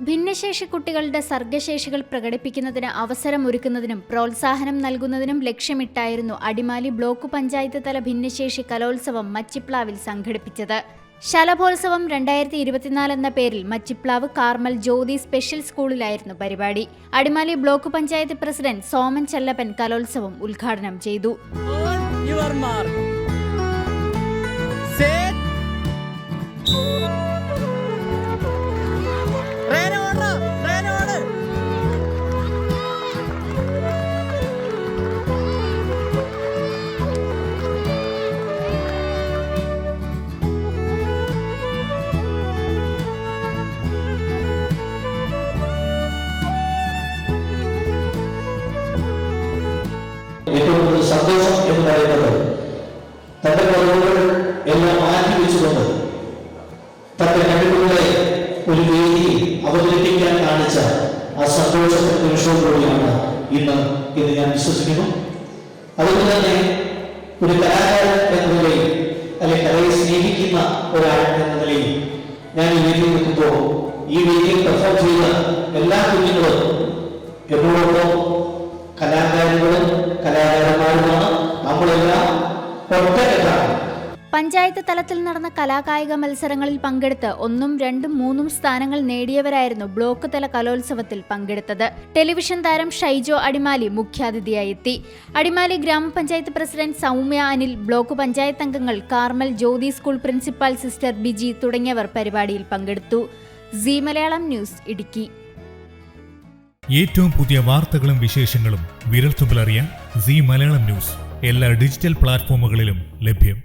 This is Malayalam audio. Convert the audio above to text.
ഭിന്നശേഷി കുട്ടികളുടെ സർഗശേഷികൾ പ്രകടിപ്പിക്കുന്നതിന് അവസരമൊരുക്കുന്നതിനും പ്രോത്സാഹനം നൽകുന്നതിനും ലക്ഷ്യമിട്ടായിരുന്നു അടിമാലി ബ്ലോക്ക് പഞ്ചായത്ത് തല ഭിന്നശേഷി കലോത്സവം മച്ചിപ്ലാവിൽ സംഘടിപ്പിച്ചത്. ശലഭോത്സവം രണ്ടായിരത്തി ഇരുപത്തിനാല് എന്ന പേരിൽ മച്ചിപ്ലാവ് കാർമൽ ജ്യോതി സ്പെഷ്യൽ സ്കൂളിലായിരുന്നു പരിപാടി. അടിമാലി ബ്ലോക്ക് പഞ്ചായത്ത് പ്രസിഡന്റ് സോമൻ ചെല്ലപ്പൻ കലോത്സവം ഉദ്ഘാടനം ചെയ്തു. ഒരു വേദി അവതരിപ്പിക്കാൻ കാണിച്ച ആ സന്തോഷത്തിന്റെ നിമിഷവും കൂടിയാണ് ഇന്ന് ഇത് ഞാൻ വിശ്വസിക്കുന്നു. അതുകൊണ്ട് തന്നെ ഒരു കലാകാരൻ എന്ന നിലയിൽ അല്ലെങ്കിൽ കലയെ സ്നേഹിക്കുന്ന ഒരാൾ എന്ന നിലയിൽ ഞാൻ ഈ വേദിയിൽ നിൽക്കുമ്പോൾ ഈ വേദിയിൽ പെർഫോം ചെയ്ത എല്ലാ കുഞ്ഞുങ്ങളും എന്നോടൊപ്പം പഞ്ചായത്ത് തലത്തിൽ നടന്ന കലാകായിക മത്സരങ്ങളിൽ പങ്കെടുത്ത് ഒന്നും രണ്ടും മൂന്നും സ്ഥാനങ്ങൾ നേടിയവരായിരുന്നു ബ്ലോക്ക് തല കലോത്സവത്തിൽ പങ്കെടുത്തത്. ടെലിവിഷൻ താരം ഷൈജോ അടിമാലി മുഖ്യാതിഥിയായി എത്തി അടിമാലി ഗ്രാമപഞ്ചായത്ത് പ്രസിഡന്റ് സൗമ്യ അനിൽ ബ്ലോക്ക് പഞ്ചായത്ത് അംഗങ്ങൾ Carmel Jyothi school principal sister Biji തുടങ്ങിയവർ പരിപാടിയിൽ പങ്കെടുത്തു. C Malayalam news Idukki. ഏറ്റവും പുതിയ വാർത്തകളും വിശേഷങ്ങളും വിരൽത്തുമ്പിലറിയാൻ സി മലയാളം ന്യൂസ് എല്ലാ ഡിജിറ്റൽ പ്ലാറ്റ്ഫോമുകളിലും ലഭ്യം.